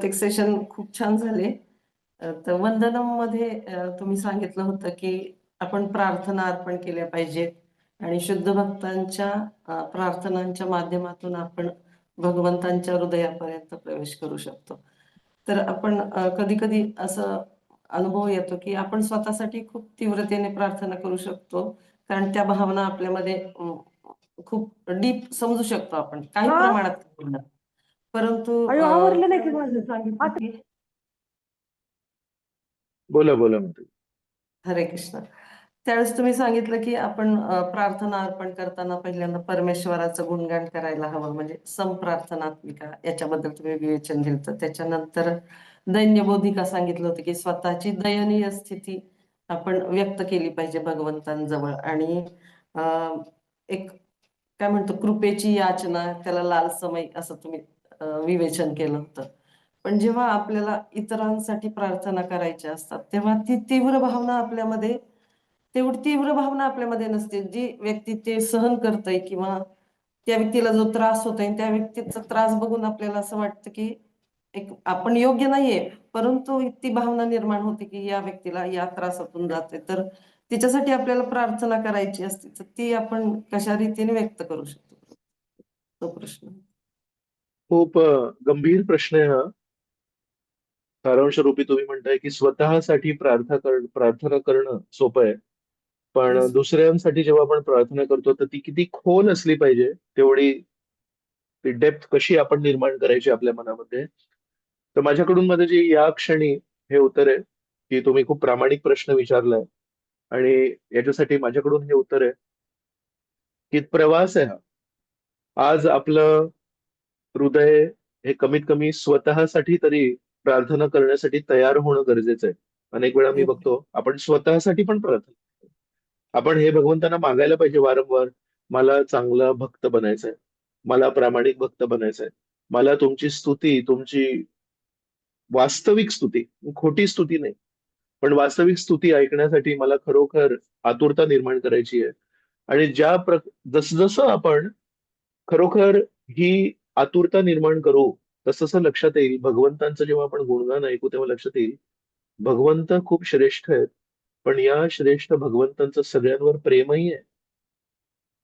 प्रत्येक सेशन खूप छान झाले. तर वंदनमध्ये अ, तुम्ही सांगितलं होतं की आपण प्रार्थना अर्पण केल्या पाहिजेत आणि शुद्ध भक्तांच्या प्रार्थनांच्या माध्यमातून आपण भगवंतांच्या हृदयापर्यंत प्रवेश करू शकतो. तर आपण कधी कधी असं अनुभव येतो की आपण स्वतःसाठी खूप तीव्रतेने प्रार्थना करू शकतो कारण त्या भावना आपल्यामध्ये खूप डीप समजू शकतो आपण. काही. प्रमाणात परंतु अयो, आवरलं नाही की? माझं. आता- बोला बोला म्हणते. हरे कृष्ण. त्यावेळेस तुम्ही सांगितलं की आपण अ, प्रार्थना अर्पण करताना पहिल्यांदा परमेश्वराचं गुणगान करायला हवं. म्हणजे संप्रार्थनात्मिका याच्याबद्दल तुम्ही विवेचन दिलं. तर त्याच्यानंतर दैन्यबोधिका सांगितलं होतं की स्वतःची दयनीय स्थिती आपण व्यक्त केली पाहिजे भगवंतांजवळ. आणि अ, एक काय म्हणतो कृपेची याचना त्याला लाल समय असं तुम्ही विवेचन केलं होतं. पण जेव्हा आपल्याला इतरांसाठी प्रार्थना करायच्या असतात तेव्हा ती तीव्र भावना आपल्यामध्ये तेवढी तीव्र भावना आपल्यामध्ये नसते. जी व्यक्ती ते सहन करतय किंवा त्या व्यक्तीला जो त्रास होतोय त्या व्यक्तीचा त्रास बघून आपल्याला असं वाटतं की एक आपण योग्य नाहीये परंतु ती भावना निर्माण होते की या व्यक्तीला या त्रासातून जाते तर तिच्यासाठी आपल्याला प्रार्थना करायची असते. तर ती आपण कशा रीतीने व्यक्त करू शकतो? तो प्रश्न. खूप गंभीर प्रश्न आहे हा. सारांश रूपी तुम्ही म्हणताय की स्वतःसाठी प्रार्थना कर प्रार्थना करणं सोपं आहे. पण. दुसऱ्यांसाठी जेव्हा आपण प्रार्थना करतो तर ती किती खोल असली पाहिजे तेवढी ती डेप्थ कशी आपण निर्माण करायची आपल्या मनामध्ये? तर माझ्याकडून मध्ये जी या क्षणी हे उत्तर आहे की तुम्ही खूप प्रामाणिक प्रश्न विचारलाय. आणि याच्यासाठी माझ्याकडून हे उत्तर आहे की प्रवास आहे हा. आज आपलं हृदय हे कमीत कमी स्वतःसाठी तरी प्रार्थना करण्यासाठी तयार होणं गरजेचं आहे. अनेक वेळा मी. बघतो आपण स्वतःसाठी पण प्रार्थना करतो. आपण हे भगवंतांना मागायला पाहिजे वारंवार मला चांगला भक्त बनायचंय मला प्रामाणिक भक्त बनायचंय मला तुमची स्तुती तुमची वास्तविक स्तुती खोटी स्तुती नाही. पण वास्तविक स्तुती ऐकण्यासाठी मला खरोखर आतुरता निर्माण करायची आहे. आणि ज्या प्र जसजसं आपण खरोखर ही आतुरता निर्माण करू. तसं लक्षात येईल. भगवंतांचं जेव्हा आपण गुणगान ऐकू तेव्हा लक्षात येईल. भगवंत खूप श्रेष्ठ आहेत. पण या श्रेष्ठ भगवंतांचं सगळ्यांवर प्रेमही आहे.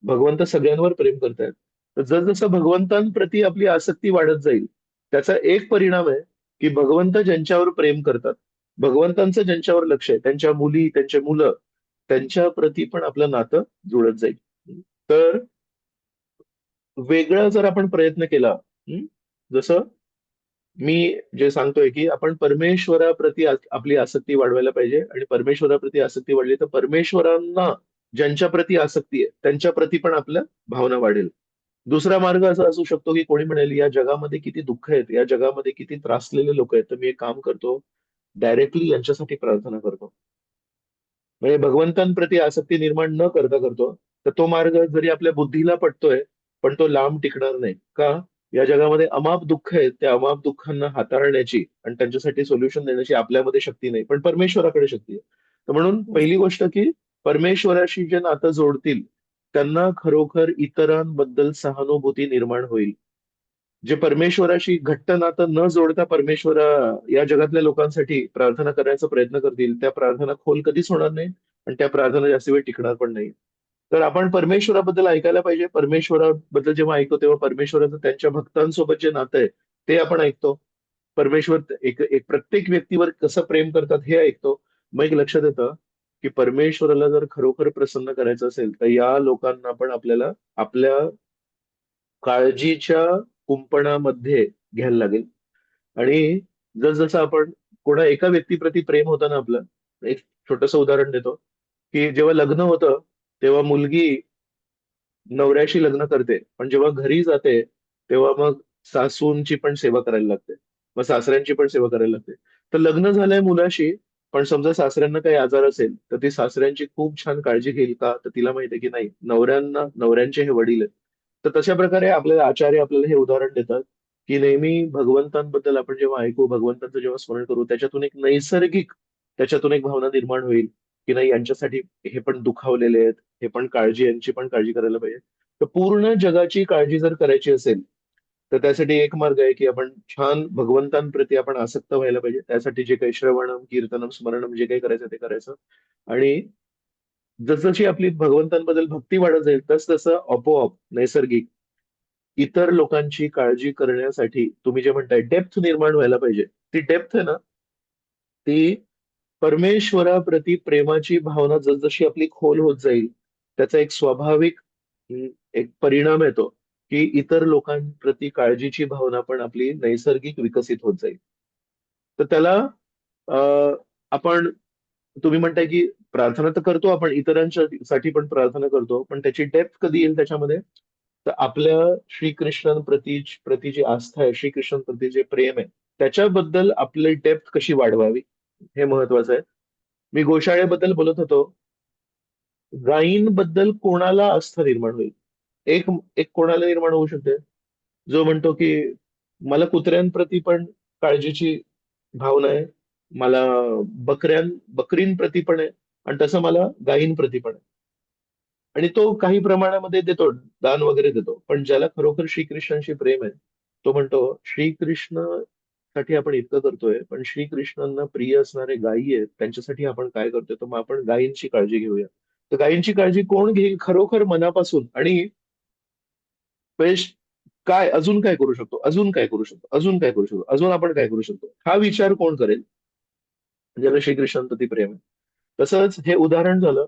भगवंत सगळ्यांवर प्रेम करतायत. तर जसजसं भगवंतांप्रती आपली आसक्ती वाढत जाईल त्याचा एक परिणाम आहे की भगवंत ज्यांच्यावर प्रेम करतात भगवंतांचं ज्यांच्यावर लक्ष आहे त्यांच्या मुली त्यांचे मुलं त्यांच्या प्रती पण आपलं नातं जुळत जाईल. तर वेगळा जर आपण प्रयत्न केला जसं मी जे सांगतोय की आपण परमेश्वराप्रती आपली आसक्ती वाढवायला पाहिजे आणि परमेश्वराप्रती आसक्ती वाढली तर परमेश्वरांना ज्यांच्या प्रती आसक्ती आहे त्यांच्या प्रती पण आपल्या भावना वाढेल. दुसरा मार्ग असा असू शकतो की कोणी म्हणेल या जगामध्ये किती दुःख आहेत या जगामध्ये किती त्रासलेले लोक आहेत तर मी एक काम करतो डायरेक्टली यांच्यासाठी प्रार्थना करतो. म्हणजे भगवंतांप्रती आसक्ती निर्माण न करता करतो तर तो मार्ग जरी आपल्या बुद्धीला पटतोय पण तो लांब टिकणार नाही. का? या जगामध्ये अमाप दुःख आहेत त्या अमाप दुःखांना हाताळण्याची आणि त्यांच्यासाठी सोल्युशन देण्याची आपल्यामध्ये शक्ती नाही. पण परमेश्वराकडे शक्ती आहे. तर म्हणून पहिली गोष्ट की परमेश्वराशी जे नातं जोडतील त्यांना खरोखर इतरांबद्दल सहानुभूती निर्माण होईल. जे परमेश्वराशी घट्ट नातं न जोडता परमेश्वरा या जगातल्या लोकांसाठी प्रार्थना करण्याचा प्रयत्न करतील त्या प्रार्थना खोल कधीच होणार नाही आणि त्या प्रार्थना जास्त वेळ टिकणार पण नाही. तर आपण परमेश्वराबद्दल ऐकायला पाहिजे. परमेश्वराबद्दल जेव्हा ऐकतो तेव्हा परमेश्वराचं त्यांच्या भक्तांसोबत जे नातं आहे ते आपण ऐकतो. परमेश्वर एक एक प्रत्येक व्यक्तीवर कसं प्रेम करतात हे ऐकतो. मग एक लक्षात येतं की परमेश्वराला जर खरोखर प्रसन्न करायचं असेल तर या लोकांना पण आपल्याला आपल्या काळजीच्या कुंपणामध्ये घ्यायला लागेल. आणि जसजसं आपण कोणा एका व्यक्तीप्रती प्रेम होतं ना आपलं एक छोटस उदाहरण देतो की जेव्हा लग्न होतं तेव्हा मुलगी नवऱ्याशी लग्न करते. पण जेव्हा घरी जाते तेव्हा मग सासूंची पण सेवा करायला लागते. मग सासऱ्यांची पण सेवा करायला लागते. तर लग्न झालंय मुलाशी पण समजा सासऱ्यांना काही आजार असेल तर ती सासऱ्यांची खूप छान काळजी घेईल का? तर तिला माहितीये की नाही नवऱ्यांना नवऱ्यांचे हे वडील आहेत. तर तशा प्रकारे आपल्याला आचार्य आपल्याला हे उदाहरण देतात की नेहमी भगवंतांबद्दल आपण जेव्हा ऐकू भगवंतांचं जेव्हा स्मरण करू त्याच्यातून एक नैसर्गिक त्याच्यातून एक भावना निर्माण होईल. की नाही यांच्यासाठी हे पण दुखावलेले आहेत हे पण काळजी यांची पण काळजी करायला पाहिजे. तर पूर्ण जगाची काळजी जर करायची असेल तर त्यासाठी एक मार्ग आहे की आपण छान भगवंतांप्रती आपण आसक्त व्हायला पाहिजे. त्यासाठी जे काही श्रवणम कीर्तनम स्मरणम जे काही करायचं ते करायचं. आणि जसजशी आपली भगवंतांबद्दल भक्ती वाढत जाईल तस तसं आपोआप नैसर्गिक इतर लोकांची काळजी करण्यासाठी तुम्ही जे म्हणताय डेप्थ निर्माण व्हायला पाहिजे. ती डेप्थ आहे ना ती परमेश्वराप्रती प्रेमाची भावना जसजशी आपली खोल होत जाईल त्याचा एक स्वाभाविक एक परिणाम येतो की इतर लोकांप्रती काळजीची भावना पण आपली नैसर्गिक विकसित होत जाईल. तर त्याला अं, आपण तुम्ही म्हणताय की प्रार्थना तर करतो आपण इतरांच्या साठी पण प्रार्थना करतो पण त्याची डेप्थ कधी येईल त्याच्यामध्ये? तर आपल्या श्रीकृष्णांप्रती प्रती जी आस्था आहे श्रीकृष्णांप्रती जे प्रेम आहे त्याच्याबद्दल आपली डेप्थ कशी वाढवावी? हे महत्वाचं आहे. मी गोशाळेबद्दल बोलत होतो. गायींबद्दल कोणाला आस्था निर्माण होईल? एक एक कोणाला निर्माण होऊ शकते? जो म्हणतो की मला कुत्र्यांप्रती पण काळजीची भावना आहे. मला बकऱ्यां बकरींप्रती पण आहे. आणि तसं मला गायींप्रती पण आहे. आणि तो काही प्रमाणामध्ये देतो दान वगैरे देतो. पण ज्याला खरोखर श्रीकृष्णांशी प्रेम आहे तो म्हणतो श्रीकृष्ण साठी आपण इतकं करतोय पण श्रीकृष्णांना प्रिय असणारे गायी आहेत त्यांच्यासाठी आपण काय करतोय? तर मग आपण गायींची काळजी घेऊया. तर गायींची काळजी कोण घेईल? खरोखर मनापासून. आणि पेश काय? अजून काय करू शकतो? अजून काय करू शकतो? अजून काय करू शकतो? अजून आपण काय करू शकतो? हा विचार कोण करेल? ज्याला श्रीकृष्णांप्रती प्रेम आहे. तसंच हे उदाहरण झालं.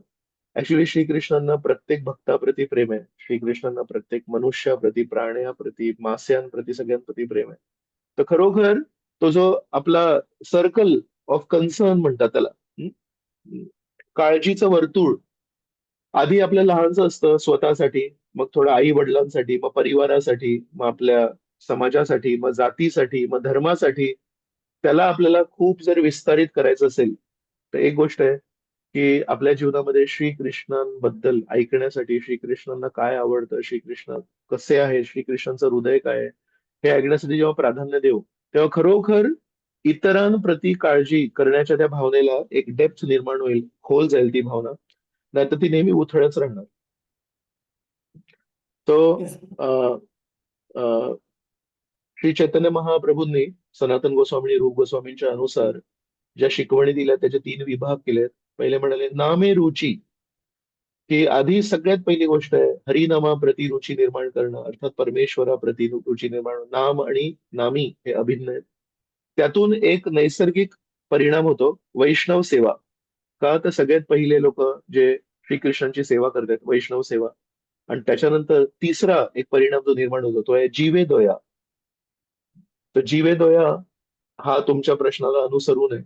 ऍक्च्युली श्रीकृष्णांना प्रत्येक भक्ताप्रती प्रेम आहे. श्रीकृष्णांना प्रत्येक मनुष्याप्रती प्राण्याप्रती मास्यांप्रती सगळ्यांप्रती प्रेम आहे. तर खरोखर तो जो आपला सर्कल ऑफ कन्सर्न म्हणतात त्याला. काळजीचं वर्तुळ. आधी आपलं लहानचं असतं स्वतःसाठी मग थोडं आई वडिलांसाठी मग परिवारासाठी मग आपल्या समाजासाठी मग जातीसाठी मग धर्मासाठी त्याला आपल्याला खूप जर विस्तारित करायचं असेल तर एक गोष्ट आहे की आपल्या जीवनामध्ये श्रीकृष्णांबद्दल ऐकण्यासाठी श्रीकृष्णांना काय आवडतं श्रीकृष्ण कसे आहे श्रीकृष्णांचं हृदय काय आहे हे ऐकण्यासाठी जेव्हा प्राधान्य देऊ तेव्हा खरोखर इतरांप्रती काळजी करण्याच्या त्या भावनेला एक डेप्थ निर्माण होईल खोल जाईल ती भावना. नाहीतर ती नेहमी उथळच राहणार. तो Yes. अं, अं, श्री चैतन्य महाप्रभूंनी सनातन गोस्वामी रूप गोस्वामींच्या अनुसार ज्या शिकवणी दिल्या त्याचे तीन विभाग केलेत. पहिले म्हणाले नामे रुची. की आधी सगळ्यात पहिली गोष्ट आहे. हरिनामा प्रति रुची निर्माण करणं अर्थात परमेश्वरा प्रति रुची निर्माण नाम आणि नामी हे अभिन्न आहेत. त्यातून एक नैसर्गिक परिणाम होतो वैष्णव सेवा. का तर सगळ्यात पहिले लोक जे श्रीकृष्णांची सेवा करतात वैष्णव सेवा. आणि त्याच्यानंतर तिसरा एक परिणाम जो निर्माण होतो तो आहे जीवे दोया. तर जीवे दोया हा तुमच्या प्रश्नाला अनुसरून आहे.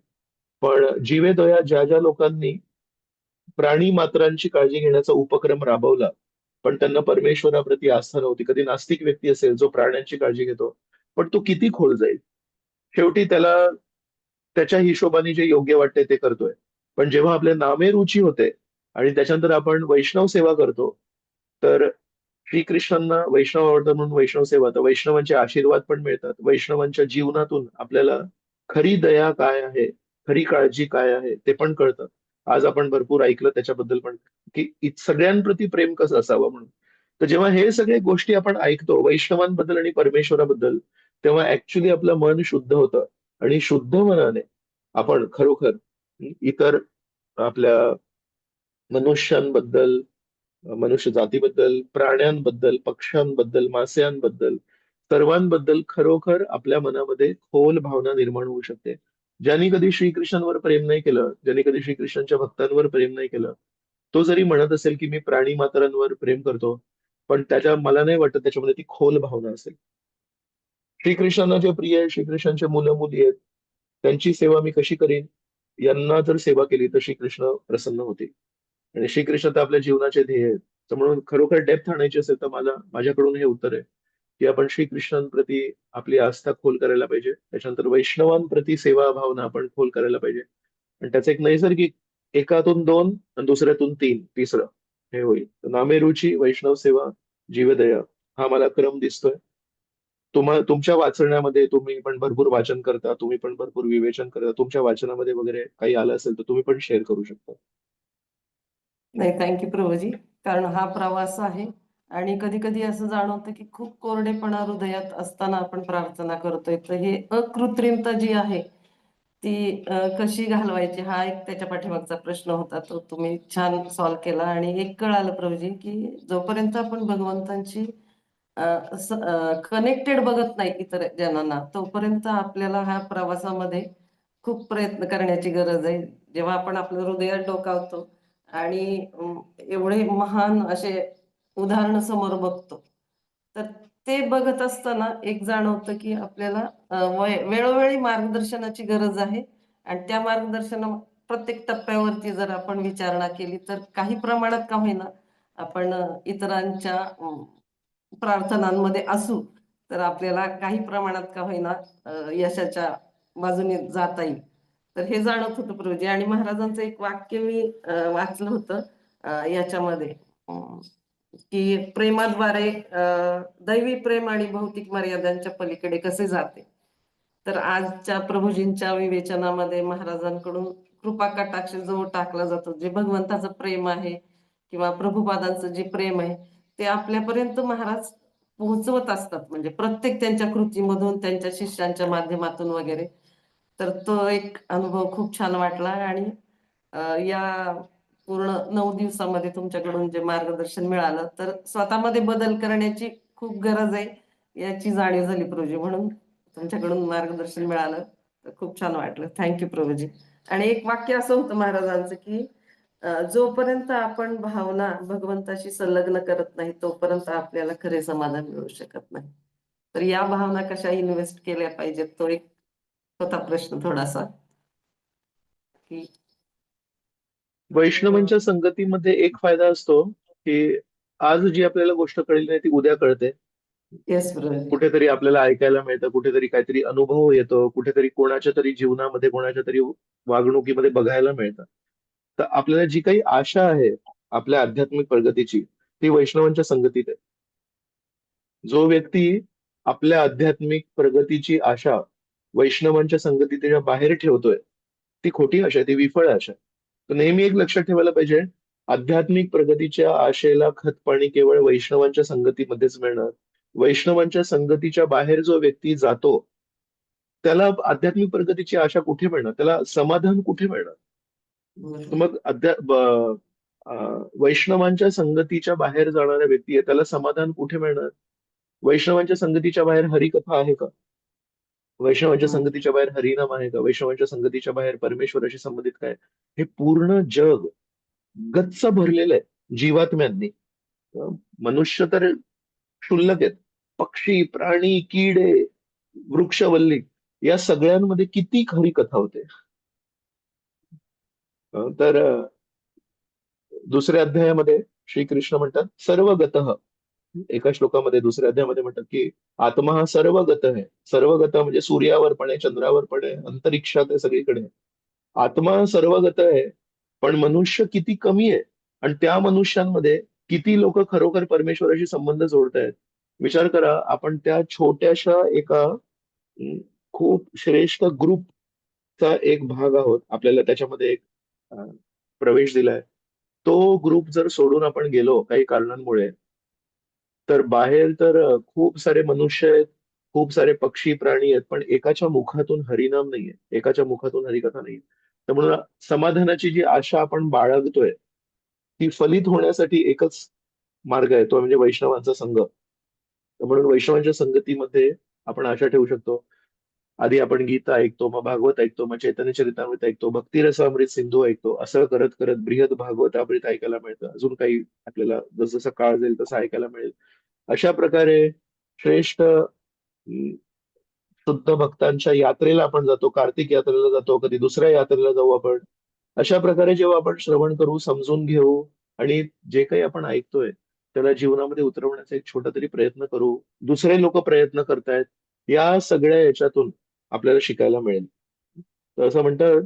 पण जीवेदोया ज्या ज्या लोकांनी प्राणी मात्रांची काळजी घेण्याचा उपक्रम राबवला पण त्यांना परमेश्वराप्रती आस्था नव्हती. कधी नास्तिक व्यक्ती असेल जो प्राण्यांची काळजी घेतो पण तो किती खोल जाईल? शेवटी त्याला त्याच्या हिशोबाने जे योग्य वाटते ते करतोय. पण जेव्हा आपल्या नामे रुची होते आणि त्याच्यानंतर आपण वैष्णव सेवा करतो तर श्रीकृष्णांना वैष्णव आवडतं म्हणून वैष्णव सेवा. तर वैष्णवांचे आशीर्वाद पण मिळतात. वैष्णवांच्या जीवनातून आपल्याला खरी दया काय आहे खरी काळजी काय आहे ते पण कळतं. आज आपण भरपूर ऐकलं त्याच्याबद्दल पण की सगळ्यांप्रती प्रेम कसं असावं म्हणून. तर जेव्हा हे सगळे गोष्टी आपण ऐकतो वैष्णवांबद्दल आणि परमेश्वराबद्दल तेव्हा ऍक्च्युली आपलं मन शुद्ध होतं. आणि शुद्ध मनाने आपण खरोखर इतर आपल्या मनुष्यांबद्दल मनुष्य जातीबद्दल प्राण्यांबद्दल पक्ष्यांबद्दल मास्यांबद्दल सर्वांबद्दल खरोखर आपल्या मनामध्ये खोल भावना निर्माण होऊ शकते. ज्यांनी कधी श्रीकृष्णांवर प्रेम नाही केलं ज्यांनी कधी श्रीकृष्णांच्या भक्तांवर प्रेम नाही केलं तो जरी म्हणत असेल की मी प्राणी मात्रांवर प्रेम करतो पण त्याच्या मला नाही वाटत त्याच्यामध्ये ती खोल भावना असेल. श्रीकृष्णांना जे प्रिय आहे श्रीकृष्णांचे मुलं मुली आहेत त्यांची सेवा मी कशी करीन? यांना जर सेवा केली तर श्रीकृष्ण प्रसन्न होतील. आणि श्रीकृष्ण तर आपल्या जीवनाचे ध्येय आहेत. तर म्हणून खरोखर डेप्थ आणायची असेल तर मला माझ्याकडून हे उत्तर आहे. की आपण श्रीकृष्णांप्रती आपली आस्था खोल करायला पाहिजे. त्याच्यानंतर वैष्णवांप्रती सेवा भावना आपण खोल करायला पाहिजे. आणि त्याचं एक नैसर्गिक एकातून दोन आणि दुसऱ्यातून तीन तिसरं हे होईल. नामेरुची नामे वैष्णव सेवा जीवदया हा मला क्रम दिसतोय. तुम्हा तुमच्या वाचण्यामध्ये तुम्ही पण भरपूर वाचन करता तुम्ही पण भरपूर विवेचन करता तुमच्या वाचनामध्ये वगैरे काही आलं असेल तर तुम्ही पण शेअर करू शकता. नाही थँक्यू प्रभूजी. कारण हा प्रवास आहे आणि कधी कधी असं जाणवतं की खूप कोरडेपणा हृदयात असताना आपण प्रार्थना करतोय. तर हे अकृत्रिमता जी आहे ती कशी घालवायची? हा एक त्याच्या पाठीमागचा प्रश्न होता. तो तुम्ही छान सॉल्व्ह केला आणि एक कळालं प्रभूजी की जोपर्यंत आपण भगवंतांची कनेक्टेड बघत नाही इतर जणांना तोपर्यंत आपल्याला ह्या प्रवासामध्ये खूप प्रयत्न करण्याची गरज आहे. जेव्हा आपण आपलं हृदयात डोकावतो आणि एवढे महान असे उदाहरण समोर बघतो. तर ते बघत असताना एक जाणवतं की आपल्याला वेळोवेळी मार्गदर्शनाची गरज आहे. आणि त्या मार्गदर्शना प्रत्येक टप्प्यावरती जर आपण विचारणा केली तर काही प्रमाणात का होईना आपण इतरांच्या प्रार्थनांमध्ये असू तर आपल्याला काही प्रमाणात का होईना यशाच्या बाजूने जाता येईल. तर हे जाणवत होतं प्रभूजी आणि महाराजांचं एक वाक्य मी वाचलं होतं याच्यामध्ये. की प्रेमाद्वारे दैवी प्रेम आणि भौतिक मर्यादांच्या पलीकडे कसे जाते? तर आजच्या प्रभूजींच्या विवेचनामध्ये महाराजांकडून कृपा कटाक्ष जो टाकला जातो. जे भगवंताचं प्रेम आहे किंवा प्रभुपादांचं जे प्रेम आहे ते आपल्यापर्यंत महाराज पोहोचवत असतात. म्हणजे प्रत्येक त्यांच्या कृतीमधून त्यांच्या शिष्यांच्या माध्यमातून वगैरे. तर तो एक अनुभव खूप छान वाटला आणि या पूर्ण नऊ दिवसामध्ये तुमच्याकडून जे मार्गदर्शन मिळालं तर स्वतःमध्ये बदल करण्याची खूप गरज आहे. याची जाणीव झाली प्रभूजी म्हणून. तुमच्याकडून मार्गदर्शन मिळालं तर खूप छान वाटलं. Thank you Prabhuji. आणि एक वाक्य असं होतं महाराजांचं की जोपर्यंत आपण भावना भगवंताशी संलग्न करत नाही तोपर्यंत आपल्याला खरे समाधान मिळू शकत नाही. तर या भावना कशा इन्व्हेस्ट केल्या पाहिजेत तो एक होता प्रश्न थोडासा. की वैष्णवांच्या संगतीमध्ये एक फायदा असतो की आज जी आपल्याला गोष्ट कळली नाही ती उद्या कळते. येस कुठेतरी आपल्याला ऐकायला मिळतं कुठेतरी काहीतरी अनुभव येतो कुठेतरी कोणाच्या तरी जीवनामध्ये कोणाच्या तरी वागणुकीमध्ये बघायला मिळतं. तर आपल्याला जी काही आशा आहे आपल्या आध्यात्मिक प्रगतीची ती वैष्णवांच्या संगतीत आहे. जो व्यक्ती आपल्या आध्यात्मिक प्रगतीची आशा वैष्णवांच्या संगतीच्या बाहेर ठेवतोय ती खोटी आशा आहे ती विफळ आशा आहे. तर नेहमी एक लक्षात ठेवायला पाहिजे आध्यात्मिक प्रगतीच्या आशेला खतपाणी केवळ वैष्णवांच्या संगतीमध्येच मिळणार. वैष्णवांच्या संगतीच्या बाहेर जो व्यक्ती जातो त्याला आध्यात्मिक प्रगतीची आशा कुठे मिळणार? त्याला समाधान कुठे मिळणार? मग अध्या वैष्णवांच्या संगतीच्या बाहेर जाणारा व्यक्ती आहे त्याला समाधान कुठे मिळणार? वैष्णवांच्या संगतीच्या बाहेर हरिकथा आहे का? वैष्णवांच्या. संगतीच्या बाहेर हरिनाम आहे का? वैष्णवांच्या संगतीच्या बाहेर परमेश्वराशी संबंधित काय? हे पूर्ण जग गच्च भरलेलं आहे जीवात्म्यांनी. मनुष्य तर क्षुल्लक आहेत. पक्षी प्राणी किडे वृक्षवल्ली या सगळ्यांमध्ये किती खरी कथा होते तर दुसऱ्या अध्यायामध्ये श्रीकृष्ण म्हणतात सर्वगत एका श्लोकामध्ये दुसऱ्या अध्यायामध्ये म्हणतात की आत्मा हा सर्वगत आहे. सर्वगत म्हणजे सूर्यावर पण आहे चंद्रावर पण आहे अंतरिक्षात आहे सगळीकडे. आत्मा सर्व सर्वगत आहे पण मनुष्य किती कमी आहे? आणि त्या मनुष्यांमध्ये किती लोक खरोखर परमेश्वराशी संबंध जोडतायत विचार करा आपण त्या छोट्याशा एका खूप श्रेष्ठ ग्रुपचा एक भाग आहोत. आपल्याला त्याच्यामध्ये एक प्रवेश दिलाय. तो ग्रुप जर सोडून आपण गेलो काही कारणांमुळे तर बाहेर तर खूप सारे मनुष्य आहेत खूप सारे पक्षी प्राणी आहेत पण एकाच्या मुखातून हरिनाम नाहीये एकाच्या मुखातून हरिकथा नाहीये. तर म्हणून समाधानाची जी आशा आपण बाळगतोय ती फलित होण्यासाठी एकच मार्ग आहे तो म्हणजे वैष्णवांचा संघ. तर म्हणून वैष्णवांच्या संगतीमध्ये आपण आशा ठेवू शकतो. आधी आपण गीता ऐकतो मग भागवत ऐकतो मग चैतन्य चरितामृत ऐकतो भक्तिरसामृत सिंधू ऐकतो असं करत करत बृहद भागवत अमृत ऐकायला मिळतं. अजून काही आपल्याला जसं काळ जाईल तसं ऐकायला मिळेल. अशा प्रकारे श्रेष्ठ शुद्ध भक्तांच्या यात्रेला आपण जातो कार्तिक यात्रेला जातो कधी दुसऱ्या यात्रेला जाऊ आपण. अशा प्रकारे जेव्हा आपण श्रवण करू समजून घेऊ आणि जे काही आपण ऐकतोय त्याला जीवनामध्ये उतरवण्याचा एक छोटा तरी प्रयत्न करू दुसरे लोक प्रयत्न करतायत या सगळ्या याच्यातून आपल्याला शिकायला मिळेल. तर असं म्हणतात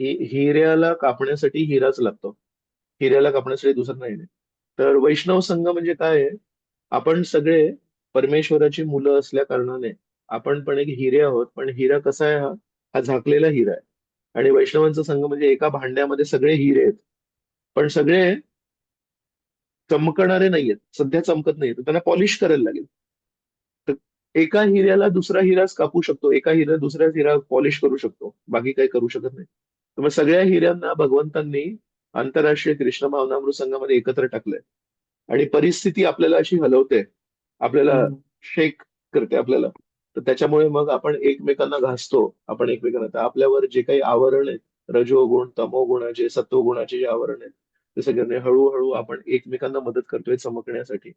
की हिऱ्याला कापण्यासाठी हिराच लागतो. हिऱ्याला कापण्यासाठी दुसरं नाही नाही. तर वैष्णव संघ म्हणजे काय आहे? आपण सगळे परमेश्वराची मुलं असल्या कारणाने आपण पण एक हिरे आहोत पण हिरा कसा आहे हा? हा झाकलेला हिरा आहे. आणि वैष्णवांचा संघ म्हणजे एका भांड्यामध्ये सगळे हिरे आहेत. पण सगळे चमकणारे नाहीयेत. सध्या चमकत नाही तर त्यांना पॉलिश करायला लागेल. तर एका हिऱ्याला दुसरा हिराच कापू शकतो. एका हिरा दुसऱ्याच हिरा पॉलिश करू शकतो. बाकी काही करू शकत नाही. तर मग सगळ्या हिऱ्यांना भगवंतांनी आंतरराष्ट्रीय कृष्ण भावनामृत संघामध्ये एकत्र टाकलंय. आणि परिस्थिती आपल्याला अशी हलवते आपल्याला. शेक करते आपल्याला. तर त्याच्यामुळे मग आपण एकमेकांना घासतो आपण एकमेकांना. तर आपल्यावर जे काही आवरण आहेत रजोगुण तमोगुणाचे सत्वगुणाचे जे आवरण आहेत ते सगळ्यांनी हळूहळू आपण एकमेकांना मदत करतोय चमकण्यासाठी.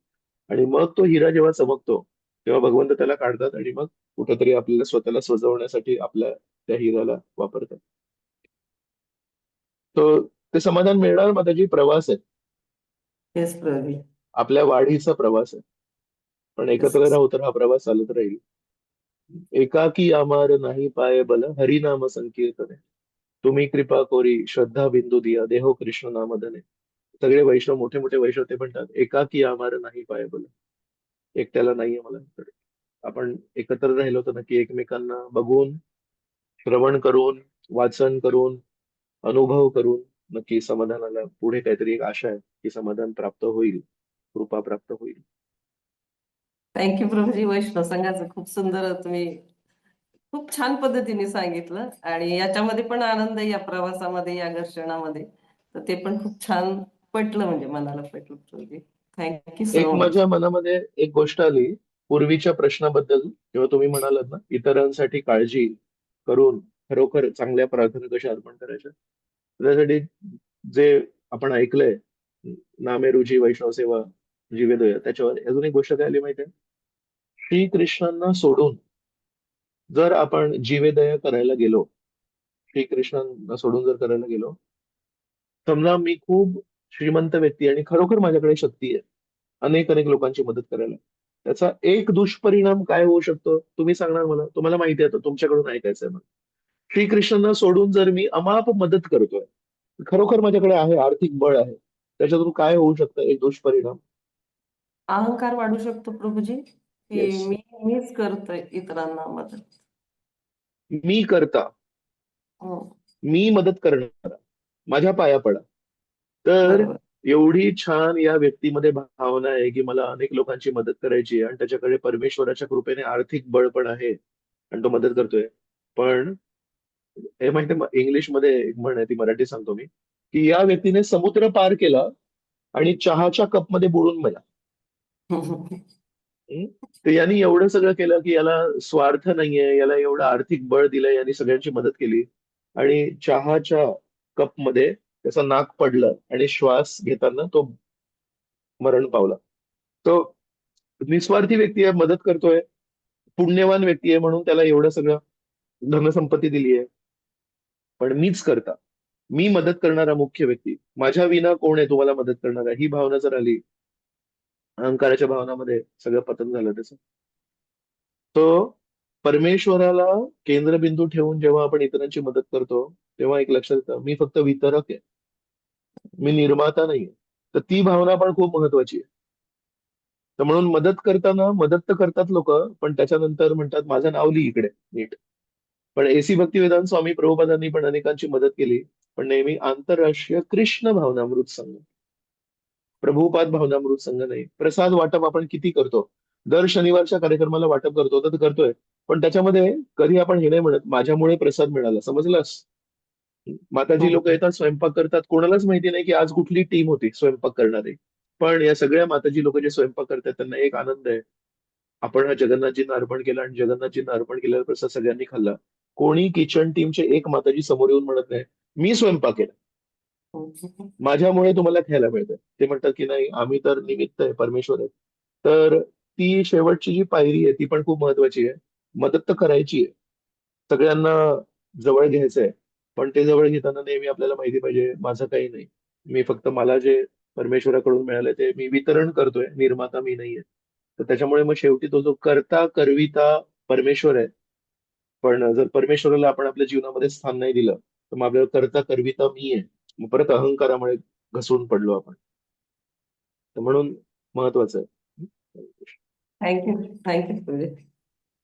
आणि मग तो हिरा जेव्हा चमकतो तेव्हा भगवंत त्याला काढतात आणि मग कुठेतरी आपल्याला स्वतःला सजवण्यासाठी आपल्या त्या हिऱ्याला वापरतात. तो ते समाधान मिळणार माताजी? प्रवास आहे. येस प्रभू आपल्या वाढीचा प्रवास आहे. पण एकत्र. राहू तर हा प्रवास चालत राहील. एकाकी आमार नाही पाय बल हरिनाम संकीर्तने. तुम्ही कृपा कोरी श्रद्धा बिंदू दिया देहो कृष्ण नामधने सगळे वैष्णव मोठे मोठे वैष्णव ते म्हणतात एकाकी आमार नाही पाय बल. एकट्याला नाहीये मला आपण एकत्र राहिलो तर नक्की एकमेकांना बघून श्रवण करून वाचन करून अनुभव करून नक्की समाधानाला पुढे काहीतरी एक आशा आहे. की समाधान प्राप्त होईल कृपा प्राप्त होईल. थँक्यू प्रभूजी. वैष्णव संघाचं खूप सुंदर तुम्ही खूप छान पद्धतीने सांगितलं आणि याच्यामध्ये पण आनंद आहे या प्रवासामध्ये या घर्षणामध्ये. तर ते पण खूप छान पटलं म्हणजे मनाला पटलं प्रभूजी. थँक्यू एक सो मच माझ्या मनामध्ये एक गोष्ट आली पूर्वीच्या प्रश्नाबद्दल जेव्हा तुम्ही म्हणालात ना इतरांसाठी काळजी करून खरोखर चांगल्या प्रार्थना कशा अर्पण करायच्या? त्यासाठी जे आपण ऐकलंय नामे रुजी वैष्णव सेवा जीवेदय त्याच्यावर अजून एक गोष्ट काय आली माहिती आहे? श्रीकृष्णांना सोडून जर आपण जीवेदया करायला गेलो श्रीकृष्णांना सोडून जर करायला गेलो समजा मी खूप श्रीमंत व्यक्ती आणि खरोखर माझ्याकडे शक्ती आहे अनेक अनेक लोकांची मदत करायला त्याचा एक दुष्परिणाम काय होऊ शकतो? तुम्ही सांगणार मला? तुम्हाला माहिती आहे तुमच्याकडून ऐकायचं आहे मला. श्रीकृष्णांना सोडून जर मी अमाप मदत करतोय खरोखर माझ्याकडे आहे आर्थिक बळ आहे त्याच्यातून काय होऊ शकतं? एक दुष्परिणाम. अहंकार वाढू शकतो प्रभूजी. की Yes. मी मीच करतोय इतरांना मदत. मी करता. हो, मी मदत करणारा. माझ्या पाया पडा. तर बरोबर. एवढी छान या व्यक्तीमध्ये भावना आहे की मला अनेक लोकांची मदत करायची आहे आणि त्याच्याकडे परमेश्वराच्या कृपेने आर्थिक बळ पण आहे आणि तो मदत करतोय. पण हे माहिती इंग्लिशमध्ये एक म्हण आहे ती मराठी सांगतो मी. की या व्यक्तीने समुद्र पार केला आणि चहाच्या कपमध्ये बुडून मेला. तर यांनी एवढं सगळं केलं की याला स्वार्थ नाहीये याला एवढं आर्थिक बळ दिलंय यांनी सगळ्यांची मदत केली. आणि चहाच्या कपमध्ये त्याचं नाक पडलं आणि श्वास घेताना तो मरण पावला. तो निस्वार्थी व्यक्ती आहे मदत करतोय पुण्यवान व्यक्ती आहे म्हणून त्याला एवढं सगळं धनसंपत्ती दिली आहे पण मीच करता. मी मदत करणारा मुख्य व्यक्ती. माझ्या विना कोण आहे तुम्हाला मदत करणारा? ही भावना जर आली अहंकाराच्या भावनामध्ये सगळं पतन झालं त्याचं तो परमेश्वराला केंद्रबिंदू ठेवून जेव्हा आपण इतरांची मदत करतो तेव्हा एक लक्षात येतं मी फक्त वितरक आहे. मी निर्माता नाहीये तर ती भावना पण खूप महत्वाची आहे. तर म्हणून मदत करताना मदत तर करतात लोक पण त्याच्यानंतर म्हणतात माझं नाव लिही इकडे नीट. पण एसी भक्तिवेदांत स्वामी प्रभुपादांनी पण अनेकांची मदत केली. पण नेहमी आंतरराष्ट्रीय कृष्ण भावनामृत संघ. प्रभुपाद भावनामृत संघ नाही. प्रसाद वाटप आपण किती करतो? दर शनिवारच्या कार्यक्रमाला वाटप करतो तर करतोय. पण त्याच्यामध्ये कधी आपण हे नाही म्हणत माझ्यामुळे प्रसाद मिळाला. समजलास? माताजी लोक येतात स्वयंपाक करतात. कोणालाच माहिती नाही की आज कुठली टीम होती स्वयंपाक करणारी. पण या सगळ्या माताजी लोक जे स्वयंपाक करतात त्यांना एक आनंद आहे. आपण हा जगन्नाथजींना अर्पण केला आणि जगन्नाथजींना अर्पण केलेला प्रसाद सगळ्यांनी खाल्ला. कोणी किचन टीमचे एक माताजी समोर येऊन म्हणत नाही मी स्वयंपाक केला माझ्यामुळे तुम्हाला खायला मिळतंय. ते म्हणतात की नाही आम्ही तर निमित्त आहे परमेश्वर आहे. तर ती शेवटची जी पायरी आहे ती पण खूप महत्वाची आहे. मदत तर करायची आहे. सगळ्यांना जवळ घ्यायचं आहे. पण ते जवळ घेताना नेहमी आपल्याला माहिती पाहिजे माझं काही नाही. मी फक्त मला जे परमेश्वराकडून मिळालंय ते मी वितरण करतोय. निर्माता मी नाहीये. तर त्याच्यामुळे मग शेवटी तो जो करता करविता परमेश्वर आहे. पण जर परमेश्वराला आपण आपल्या जीवनामध्ये स्थान नाही दिलं तर मग आपल्याला करता करविता मी आहे मग परत अहंकारामुळे घसरून पडलो आपण. तर म्हणून महत्वाचं आहे. Thank you thank you